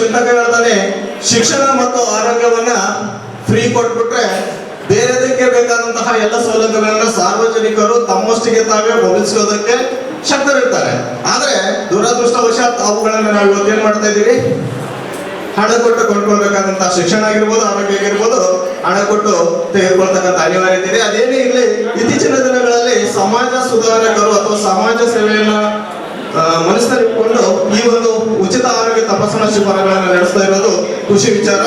ಚಿಂತಕ ಹೇಳ್ತಾನೆ, ಶಿಕ್ಷಣ ಮತ್ತು ಆರೋಗ್ಯವನ್ನ ಫ್ರೀ ಕೊಟ್ಬಿಟ್ರೆ ಬೇರೆದಕ್ಕೆ ಬೇಕಾದಂತಹ ಎಲ್ಲ ಸೌಲಭ್ಯಗಳನ್ನ ಸಾರ್ವಜನಿಕರು ತಮ್ಮಷ್ಟಿಗೆ ತಾವೇ ಒದಗಿಸೋದಕ್ಕೆ ಶಕ್ತರಿರ್ತಾರೆ. ಆದ್ರೆ ದುರದೃಷ್ಟವಶಾತ್ ಅವುಗಳನ್ನ ನಾವು ಏನ್ ಮಾಡ್ತಾ ಇದ್ದೀವಿ? ಹಣ ಕೊಟ್ಟು ಕೊಂಡ್ಕೊಳ್ಬೇಕಾದಂತಹ ಶಿಕ್ಷಣ ಆಗಿರ್ಬೋದು, ಆರೋಗ್ಯ ಆಗಿರ್ಬೋದು ಹಣ ಕೊಟ್ಟು ತೆಗೆದುಕೊಳ್ತಕ್ಕಂಥ ಅನಿವಾರ್ಯತೆ ಇದೆ. ಅದೇನೇ ಇರಲಿ, ಇತ್ತೀಚಿನ ದಿನಗಳಲ್ಲಿ ಸಮಾಜ ಸುಧಾರಕರು ಅಥವಾ ಸಮಾಜ ಸೇವೆಯನ್ನ ಆ, ಮನಸ್ಸಿನಲ್ಲಿಟ್ಕೊಂಡು ಈ ಒಂದು ಉಚಿತ ಆರೋಗ್ಯ ತಪಾಸಣಾ ಶಿಬಿರಗಳನ್ನು ನಡೆಸ್ತಾ ಇರೋದು ಖುಷಿ ವಿಚಾರ.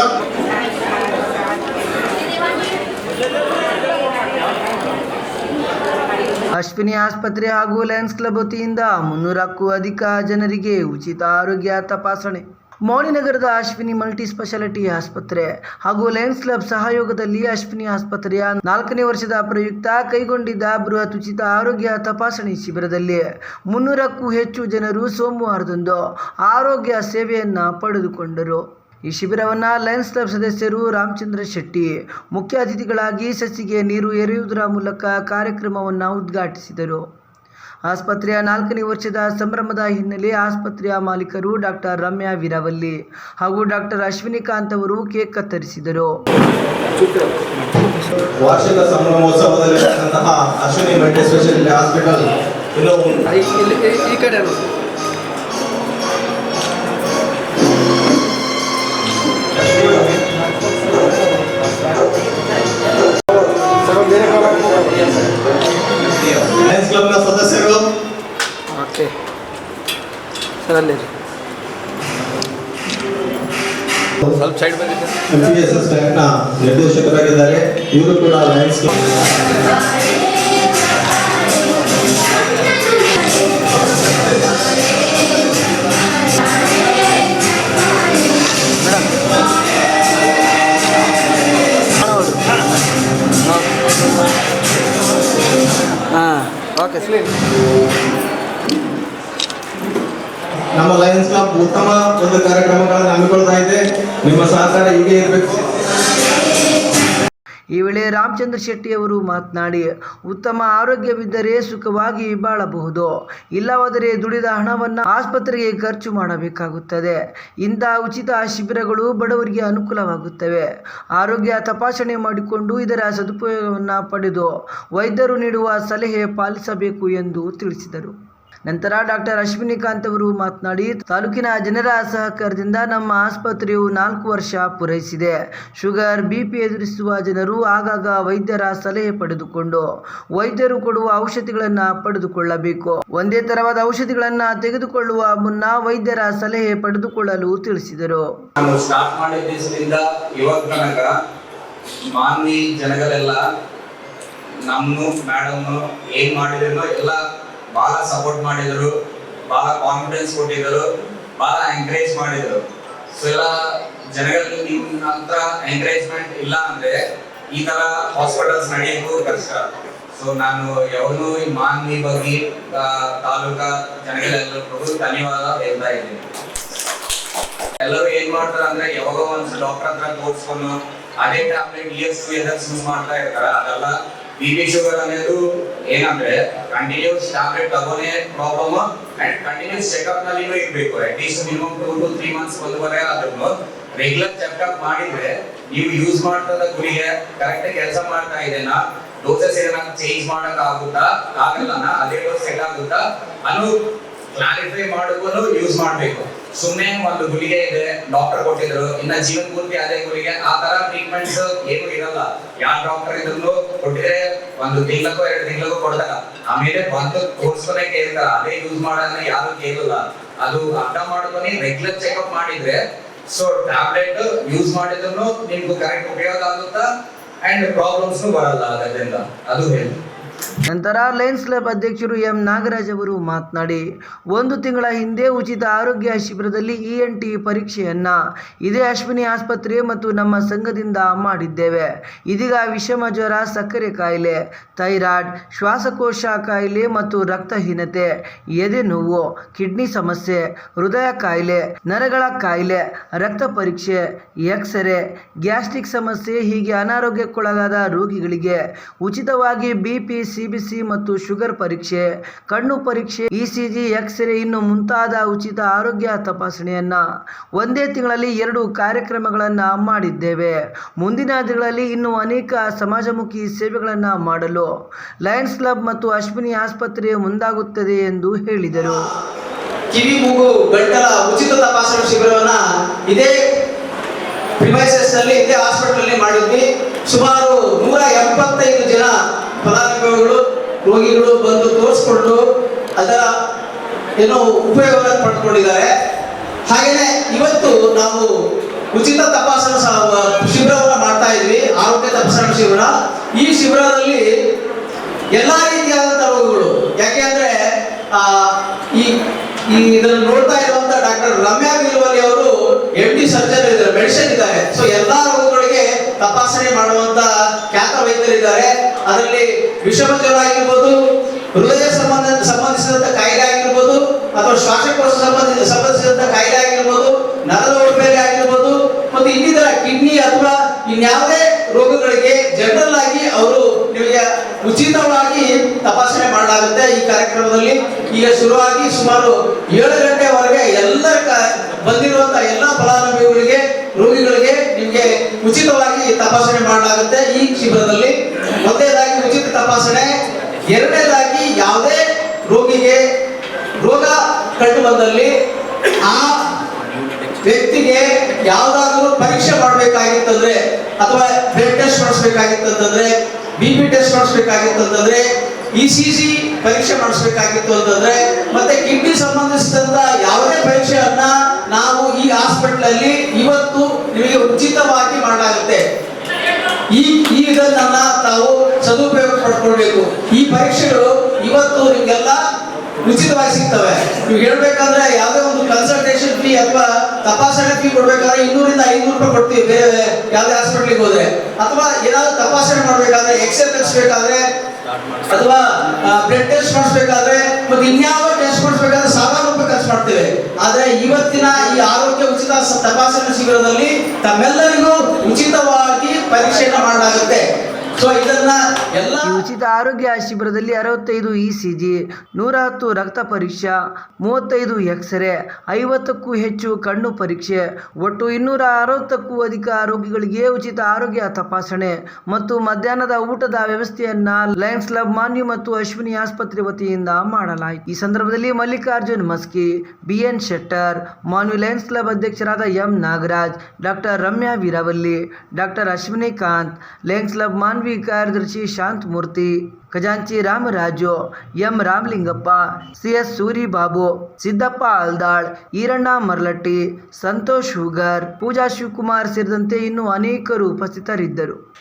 ಅಶ್ವಿನಿ ಆಸ್ಪತ್ರೆ ಹಾಗೂ ಲಯನ್ಸ್ ಕ್ಲಬ್ ವತಿಯಿಂದ ಮುನ್ನೂರಕ್ಕೂ ಅಧಿಕ ಜನರಿಗೆ ಉಚಿತ ಆರೋಗ್ಯ ತಪಾಸಣೆ. ಮೌಳಿನಗರದ ಅಶ್ವಿನಿ ಮಲ್ಟಿ ಸ್ಪೆಷಾಲಿಟಿ ಆಸ್ಪತ್ರೆ ಹಾಗೂ ಲಯನ್ಸ್ ಕ್ಲಬ್ ಸಹಯೋಗದಲ್ಲಿ ಅಶ್ವಿನಿ ಆಸ್ಪತ್ರೆಯ ನಾಲ್ಕನೇ ವರ್ಷದ ಪ್ರಯುಕ್ತ ಕೈಗೊಂಡಿದ್ದ ಬೃಹತ್ ಉಚಿತ ಆರೋಗ್ಯ ತಪಾಸಣೆ ಶಿಬಿರದಲ್ಲಿ ಮುನ್ನೂರಕ್ಕೂ ಹೆಚ್ಚು ಜನರು ಸೋಮವಾರದಂದು ಆರೋಗ್ಯ ಸೇವೆಯನ್ನು ಪಡೆದುಕೊಂಡರು. ಈ ಶಿಬಿರವನ್ನು ಲಯನ್ಸ್ ಕ್ಲಬ್ ಸದಸ್ಯರು ರಾಮಚಂದ್ರ ಶೆಟ್ಟಿ, ಮುಖ್ಯ ಅತಿಥಿಗಳಾಗಿ ಸಸಿಗೆ ನೀರು ಎರೆಯುವುದರ ಮೂಲಕ ಕಾರ್ಯಕ್ರಮವನ್ನು ಉದ್ಘಾಟಿಸಿದರು. ಆಸ್ಪತ್ರೆಯ ನಾಲ್ಕನೇ ವರ್ಷದ ಸಂಭ್ರಮದ ಹಿನ್ನೆಲೆ ಆಸ್ಪತ್ರೆಯ ಮಾಲೀಕರು ಡಾಕ್ಟರ್ ರಮ್ಯಾ ವೀರವಲ್ಲಿ ಹಾಗೂ ಡಾಕ್ಟರ್ ಅಶ್ವಿನಿಕಾಂತ್ ಅವರು ಕೇಕ್ ಕತ್ತರಿಸಿದರು. ವಾರ್ಷಿಕ ಸಂಭ್ರಮೋತ್ಸವದಲ್ಲಿ ಅಶ್ವಿನಿ ಹಾಸ್ಪಿಟಲ್ ಈ ಕಡೆ ಸರ್ ಅಲ್ಲಿ ಸ್ವಲ್ಪ ಸೈಡ್ ಬಂದಿದೆ. ಎಂಪಿಎಸ್ಎಸ್ ಬ್ಯಾಂಕ್ನ ನಿರ್ದೇಶಕರಾಗಿದ್ದಾರೆ. ಇವರು ಕೂಡ ಲಯನ್ಸ್ ಉತ್ತಮ ಒಂದು ಕಾರ್ಯಕ್ರಮಗಳನ್ನು ಹಮ್ಮಿಕೊಳ್ತಾ ಇದೆ ನಿಮ್ಮ ಸಹಕಾರ ಹೀಗೆ ಇರಬೇಕು. ಈ ವೇಳೆ ರಾಮಚಂದ್ರ ಶೆಟ್ಟಿ ಅವರು ಮಾತನಾಡಿ, ಉತ್ತಮ ಆರೋಗ್ಯವಿದ್ದರೆ ಸುಖವಾಗಿ ಬಾಳಬಹುದು. ಇಲ್ಲವಾದರೆ ದುಡಿದ ಹಣವನ್ನು ಆಸ್ಪತ್ರೆಗೆ ಖರ್ಚು ಮಾಡಬೇಕಾಗುತ್ತದೆ. ಇಂತಹ ಉಚಿತ ಶಿಬಿರಗಳು ಬಡವರಿಗೆ ಅನುಕೂಲವಾಗುತ್ತವೆ. ಆರೋಗ್ಯ ತಪಾಸಣೆ ಮಾಡಿಕೊಂಡು ಇದರ ಸದುಪಯೋಗವನ್ನು ಪಡೆದು ವೈದ್ಯರು ನೀಡುವ ಸಲಹೆ ಪಾಲಿಸಬೇಕು ಎಂದು ತಿಳಿಸಿದರು. ನಂತರ ಡಾಕ್ಟರ್ ಅಶ್ವಿನಿಕಾಂತ್ ಅವರು ಮಾತನಾಡಿ, ತಾಲೂಕಿನ ಜನರ ಸಹಕಾರದಿಂದ ನಮ್ಮ ಆಸ್ಪತ್ರೆಯು ನಾಲ್ಕು ವರ್ಷ ಪೂರೈಸಿದೆ. ಶುಗರ್ ಬಿಪಿ ಎದುರಿಸುವ ಜನರು ಆಗಾಗ ವೈದ್ಯರ ಸಲಹೆ ಪಡೆದುಕೊಂಡು ವೈದ್ಯರು ಕೊಡುವ ಔಷಧಿಗಳನ್ನು ಪಡೆದುಕೊಳ್ಳಬೇಕು. ಒಂದೇ ತರವಾದ ಔಷಧಿಗಳನ್ನು ತೆಗೆದುಕೊಳ್ಳುವ ಮುನ್ನ ವೈದ್ಯರ ಸಲಹೆ ಪಡೆದುಕೊಳ್ಳಲು ತಿಳಿಸಿದರು. ಜನಗಳೆಲ್ಲ ನಮ್ಮನ್ನು ಮೇಡಮ್ನು ಏನ್ ಮಾಡಿದ್ರು ಎಲ್ಲ ಬಹಳ ಸಪೋರ್ಟ್ ಮಾಡಿದ್ರು, ಬಹಳ ಕಾನ್ಫಿಡೆನ್ಸ್ ಕೊಟ್ಟಿದ್ರು, ಬಹಳ ಎಂಕರೇಜ್ ಮಾಡಿದ್ರು. ಸೊ ಎಲ್ಲ ಜನಗಳಲ್ಲಿ ನಿಮ್ಮ ಹತ್ರ ಎಂಕರೇಜ್ಮೆಂಟ್ ಇಲ್ಲ ಅಂದ್ರೆ ಈ ತರ ಹಾಸ್ಪಿಟಲ್ಸ್ ನಡೆಯೋದು ಕಷ್ಟ. ಸೊ ನಾನು ಯಾವನು ಈ ಮಾನ್ವಿ ಬಗ್ಗೆ ತಾಲೂಕಾ ಜನಗಳೆಲ್ಲರಿಗೂ ಧನ್ಯವಾದ ಹೇಳ್ತಾ ಇದ್ದೀನಿ. ಎಲ್ಲರೂ ಏನ್ ಮಾಡ್ತಾರೆ ಅಂದ್ರೆ ಯಾವಾಗ ಒಂದ್ಸಲ ಡಾಕ್ಟರ್ ಹತ್ರ ತೋರಿಸ್ಕೊಂಡು, ಅದೇ tablet years to years use ಮಾಡ್ತಾ ಇರ್ತಾರೆ. ಅದೆಲ್ಲ ಬಿ ಪಿ ಶುಗರ್ ಅನ್ನೋದು ಏನಂದ್ರೆ ಕಂಟಿನ್ಯೂಸ್ ಟ್ಯಾಬ್ಲೆಟ್ ತಗೋನೇ ಪ್ರಾಬ್ಲಮ್ ಅಂಡ್ ಕಂಟಿನ್ಯೂಸ್ ಚೆಕ್ಅಪ್ ನಲ್ಲಿನೂ ಇರಬೇಕು. At least minimum two to three months ಒಂದುವರೆ ಆದ್ರೂ ರೆಗ್ಯುಲರ್ ಚೆಕ್ಅಪ್ ಮಾಡಿದ್ರೆ ನೀವು ಯೂಸ್ ಮಾಡ್ತದ ಗುರಿಗೆ ಕರೆಕ್ಟ್ ಕೆಲಸ ಮಾಡ್ತಾ ಇದೆನಾ? ಡೋಸಸ್ ಏನಾದ್ರು ಚೇಂಜ್ ಮಾಡಕ್ ಆಗುತ್ತಾ? ಆಗಲ್ಲ ಅದೇ ಡೋಸ್ ಸೆಟ್ ಆಗುತ್ತಾ? ಅನ್ನೋ ಕ್ಲಾರಿಫೈ ಮಾಡಿಕೊಂಡು ಯೂಸ್ ಮಾಡ್ಬೇಕು. ಸುಮ್ಮನೆ ಒಂದು ಗುಳಿಗೆ ಇದೆ ಡಾಕ್ಟರ್ ಕೊಟ್ಟಿದ್ರು, ಇನ್ನ ಜೀವನ ಪೂರ್ತಿ ಅದೇ ಗುಳಿಗೆ ಆ ತರ ಟ್ರೀಟ್ಮೆಂಟ್ಸ್ ಏನು ಇರಲ್ಲ. ಯಾವ ಡಾಕ್ಟರ್ ಇದ್ರು ಕೊಟ್ಟಿದ್ರೆ ಒಂದು ತಿಂಗಳಕ್ಕೋ, ಎರಡು ತಿಂಗಳಿಗೂ ಕೊಡ್ತಾರ. ಆಮೇಲೆ ಬಂದು ತೋರಿಸ್ಕೊನೆ ಕೇಳ್ತಾರ, ಅದೇ ಯೂಸ್ ಮಾಡೋದನ್ನ ಯಾರು ಕೇಳಲ್ಲ. ಅದು ಅರ್ಥ ಮಾಡ್ಕೊನಿ ರೆಗ್ಯುಲರ್ ಚೆಕ್ಅಪ್ ಮಾಡಿದ್ರೆ ಸೊ ಟ್ಯಾಬ್ಲೆಟ್ ಯೂಸ್ ಮಾಡಿದ್ರು ನಿಮ್ಗೆ ಕರೆಕ್ಟ್ ಉಪಯೋಗ ಆಗುತ್ತಾ ಅಂಡ್ ಪ್ರಾಬ್ಲಮ್ಸ್ ಬರಲ್ಲ ಅದರಿಂದ. ಅದು ಹೇಳಿ. ನಂತರ ಲಯನ್ಸ್ ಕ್ಲಬ್ ಅಧ್ಯಕ್ಷರು ಎಂ ನಾಗರಾಜ್ ಅವರು ಮಾತನಾಡಿ, ಒಂದು ತಿಂಗಳ ಹಿಂದೆ ಉಚಿತ ಆರೋಗ್ಯ ಶಿಬಿರದಲ್ಲಿ ಇ ಎನ್ ಟಿ ಪರೀಕ್ಷೆಯನ್ನು ಇದೇ ಅಶ್ವಿನಿ ಆಸ್ಪತ್ರೆ ಮತ್ತು ನಮ್ಮ ಸಂಘದಿಂದ ಮಾಡಿದ್ದೇವೆ. ಇದೀಗ ವಿಷಮ ಜ್ವರ, ಸಕ್ಕರೆ ಕಾಯಿಲೆ, ಥೈರಾಯ್ಡ್, ಶ್ವಾಸಕೋಶ ಕಾಯಿಲೆ ಮತ್ತು ರಕ್ತಹೀನತೆ, ಎದೆ ನೋವು, ಕಿಡ್ನಿ ಸಮಸ್ಯೆ, ಹೃದಯ ಕಾಯಿಲೆ, ನರಗಳ ಕಾಯಿಲೆ, ರಕ್ತ ಪರೀಕ್ಷೆ, ಎಕ್ಸ್ರೇ, ಗ್ಯಾಸ್ಟ್ರಿಕ್ ಸಮಸ್ಯೆ, ಹೀಗೆ ಅನಾರೋಗ್ಯಕ್ಕೊಳಗಾದ ರೋಗಿಗಳಿಗೆ ಉಚಿತವಾಗಿ ಬಿ ಪಿ ಸಿ ಸಿಬಿಸಿ ಮತ್ತು ಶುಗರ್ ಪರೀಕ್ಷೆ, ಕಣ್ಣು ಪರೀಕ್ಷೆ, ಇಸಿಜಿ, ಎಕ್ಸ್ರೇ ಇನ್ನು ಮುಂತಾದ ಉಚಿತ ಆರೋಗ್ಯ ತಪಾಸಣೆಯನ್ನ ಒಂದೇ ತಿಂಗಳಲ್ಲಿ ಎರಡು ಕಾರ್ಯಕ್ರಮಗಳನ್ನು ಮಾಡಿದ್ದೇವೆ. ಮುಂದಿನ ದಿನಗಳಲ್ಲಿ ಇನ್ನು ಅನೇಕ ಸಮಾಜಮುಖಿ ಸೇವೆಗಳನ್ನು ಮಾಡಲು ಲಯನ್ಸ್ ಕ್ಲಬ್ ಮತ್ತು ಅಶ್ವಿನಿ ಆಸ್ಪತ್ರೆ ಮುಂದಾಗುತ್ತದೆ ಎಂದು ಹೇಳಿದರು. ಕಿವಿ, ಮೂಗು, ಗಂಟಲ ಉಚಿತ ತಪಾಸಣಾ ಶಿಬಿರವನ್ನ ಇದೇ ನಲ್ಲಿ ಇದೇ ಹಾಸ್ಪಿಟಲ್ ಮಾಡಿದ್ವಿ. ಸುಮಾರು ನೂರ ಎಪ್ಪತ್ತೈದು ಜನ ಫಲಾನುಭವಿಗಳು ರೋಗಿಗಳು ಬಂದು ಅದರ ಏನೋ ಉಪಯೋಗವನ್ನು ಪಡೆದುಕೊಂಡಿದ್ದಾರೆ ಹಾಗೆಯೇ ಇವತ್ತು ನಾವು ಉಚಿತ ತಪಾಸಣಾ ಶಿಬಿರವನ್ನು ಮಾಡ್ತಾ ಇದ್ವಿ ಆರೋಗ್ಯ ತಪಾಸಣಾ ಶಿಬಿರ. ಈ ಶಿಬಿರದಲ್ಲಿ ಎಲ್ಲ ರೀತಿಯಾದಂತಹ ರೋಗಗಳು ಯಾಕೆಂದ್ರೆ ಆ, ಈ ಈ ಇದನ್ನು ನೋಡ್ತಾ ಇರುವಂತ ಡಾಕ್ಟರ್ ರಮ್ಯಾ ಬಿಲ್ವಲಿ ಅವರು ಎಂ ಡಿ ಸರ್ಜನ್ ಇದ್ದಾರೆ ಮೆಡಿಸಿನ್ ಇದ್ದಾರೆ. ಸೊ ಎಲ್ಲಾ ರೋಗಗಳಿಗೆ ತಪಾಸಣೆ ಮಾಡುವಂತ ಖ್ಯಾತ ವೈದ್ಯರಿದ್ದಾರೆ. ಅದರಲ್ಲಿ ವಿಷಮ ಜ್ವರ ಆಗಿರ್ಬೋದು ಹೃದಯ ಸಂಬಂಧ ಸಂಬಂಧಿಸಿದಂತ ಕಾಯಿಲೆ ಆಗಿರ್ಬೋದು ಅಥವಾ ಶ್ವಾಸಕೋಶ ಸಂಬಂಧ ಸಂಬಂಧಿಸಿದಂತ ಕಾಯಿಲೆ ಆಗಿರ್ಬೋದು ನರದ ಒಡಮೇಲೆ ಆಗಿರ್ಬೋದು, ಮತ್ತು ಇನ್ನಿತರ ಕಿಡ್ನಿ ಅಥವಾ ಇನ್ಯಾವುದೇ ರೋಗಗಳಿಗೆ ಜನರಲ್ ಆಗಿ ಅವರು ನಿಮಗೆ ಉಚಿತವಾಗಿ ತಪಾಸಣೆ ಮಾಡಲಾಗುತ್ತೆ ಈ ಕಾರ್ಯಕ್ರಮದಲ್ಲಿ. ಈಗ ಶುರುವಾಗಿ ಸುಮಾರು ಏಳು ಗಂಟೆವರೆಗೆ ಎಲ್ಲ ಬಂದಿರುವಂತಹ ಎಲ್ಲ ಫಲಾನುಭವಿಗಳಿಗೆ, ರೋಗಿಗಳಿಗೆ ನಿಮಗೆ ಉಚಿತವಾಗಿ ತಪಾಸಣೆ ಮಾಡಲಾಗುತ್ತೆ ಈ ಶಿಬಿರದಲ್ಲಿ. ಮೊದಲನೇದಾಗಿ ಉಚಿತ ತಪಾಸಣೆ, ಎರಡನೇದಾಗಿ ಯಾವುದೇ ರೋಗಿಗೆ ರೋಗ ಕಂಡು ಬಂದಲ್ಲಿ ಆ ವ್ಯಕ್ತಿಗೆ ಯಾವುದಾದ್ರೂ ಪರೀಕ್ಷೆ ಮಾಡಬೇಕಾಗಿತ್ತಂದ್ರೆ ಅಥವಾ ಬ್ಲಡ್ ಟೆಸ್ಟ್ ಮಾಡಿಸ್ಬೇಕಾಗಿತ್ತಂತಂದ್ರೆ ಬಿ ಪಿ ಟೆಸ್ಟ್ ಮಾಡಿಸ್ಬೇಕಾಗಿತ್ತಂತಂದ್ರೆ ಇ ಸಿ ಜಿ ಪರೀಕ್ಷೆ ಮಾಡಿಸ್ಬೇಕಾಗಿತ್ತು ಅಂತಂದ್ರೆ ಮತ್ತೆ ಕಿಡ್ನಿ ಸಂಬಂಧಿಸಿದಂತ ಯಾವುದೇ ಪರೀಕ್ಷೆಯನ್ನ ನಾವು ಈ ಹಾಸ್ಪಿಟಲ್ ಅಲ್ಲಿ ಇವತ್ತು ನಿಮಗೆ ಉಚಿತವಾಗಿ ಮಾಡಲಾಗುತ್ತೆ. ಈ ಈ ಇದನ್ನ ತಾವು ಸದುಪಯೋಗ ಪಡ್ಕೊಳ್ಬೇಕು. ಈ ಪರೀಕ್ಷೆಗಳು ಇವತ್ತು ನಿಮ್ಗೆಲ್ಲ ಉಚಿತವಾಗಿ ಸಿಗ್ತವೆ. ನೀವು ಹೇಳ್ಬೇಕಂದ್ರೆ ಯಾವುದೇ ಒಂದು ಕನ್ಸಲ್ಟೇಷನ್ ಫೀ ಅಥವಾ ತಪಾಸಣೆ ಫೀ ಕೊಡ್ಬೇಕಾದ್ರೆ ಇನ್ನೂರಿಂದ ಐನೂರು ರೂಪಾಯಿ ಕೊಡ್ತೀವಿ ಬೇರೆ ಯಾವುದೇ ಹಾಸ್ಪಿಟ್ಲಿಗೆ ಹೋದ್ರೆ. ಅಥವಾ ಏನಾದ್ರು ತಪಾಸಣೆ ಮಾಡ್ಬೇಕಾದ್ರೆ ಎಕ್ಸ್ರೇ ತೆಗಿಸ್ಬೇಕಾದ್ರೆ ಅಥವಾ ಬ್ಲಡ್ ಟೆಸ್ಟ್ ಮಾಡಿಸ್ಬೇಕಾದ್ರೆ ಮತ್ತೆ ಇನ್ಯಾವ ಟೆಸ್ಟ್ ಮಾಡಿಸ್ಬೇಕಾದ್ರೆ ಸಾವಿರ ರೂಪಾಯಿ ಖರ್ಚು ಮಾಡ್ತೇವೆ. ಆದ್ರೆ ಇವತ್ತಿನ ಈ ಆರೋಗ್ಯ ಉಚಿತ ತಪಾಸಣೆ ಶಿಬಿರದಲ್ಲಿ ತಮ್ಮೆಲ್ಲರಿಗೂ ಉಚಿತವಾಗಿ ಪರೀಕ್ಷೆಯನ್ನು ಮಾಡಲಾಗುತ್ತೆ. ಉಚಿತ ಆರೋಗ್ಯ ಶಿಬಿರದಲ್ಲಿ ಅರವತ್ತೈದು ಇ ಸಿ ಜಿ ನೂರ ಹತ್ತು ರಕ್ತ ಪರೀಕ್ಷಾ, ಮೂವತ್ತೈದು ಎಕ್ಸ್ರೇ, ಐವತ್ತಕ್ಕೂ ಹೆಚ್ಚು ಕಣ್ಣು ಪರೀಕ್ಷೆ, ಒಟ್ಟು ಇನ್ನೂರ ಅರವತ್ತಕ್ಕೂ ಅಧಿಕ ರೋಗಿಗಳಿಗೆ ಉಚಿತ ಆರೋಗ್ಯ ತಪಾಸಣೆ ಮತ್ತು ಮಧ್ಯಾಹ್ನದ ಊಟದ ವ್ಯವಸ್ಥೆಯನ್ನ ಲಯನ್ಸ್ ಕ್ಲಬ್ ಮಾನ್ಯು ಮತ್ತು ಅಶ್ವಿನಿ ಆಸ್ಪತ್ರೆ ವತಿಯಿಂದ ಮಾಡಲಾಯಿತು. ಈ ಸಂದರ್ಭದಲ್ಲಿ ಮಲ್ಲಿಕಾರ್ಜುನ್ ಮಸ್ಕಿ ಬಿ ಎನ್ ಶೆಟ್ಟರ್, ಮಾನ್ಯು ಲಯನ್ಸ್ ಕ್ಲಬ್ ಅಧ್ಯಕ್ಷರಾದ M Nagaraj, doctor Ramya Veeravalli, doctor Ashwini Kanth Lions Club Manvi ಕಾರ್ಯದರ್ಶಿ ಶಾಂತ್ ಮೂರ್ತಿ ಖಜಾಂಚಿ Ramaraju, M Ramalingappa C S Suribabu, Siddappa Aldal Eranna Marlatti, Santosh Hugar, Pooja Shivakumar ಸೇರಿದಂತೆ ಇನ್ನೂ ಅನೇಕರು ಉಪಸ್ಥಿತರಿದ್ದರು.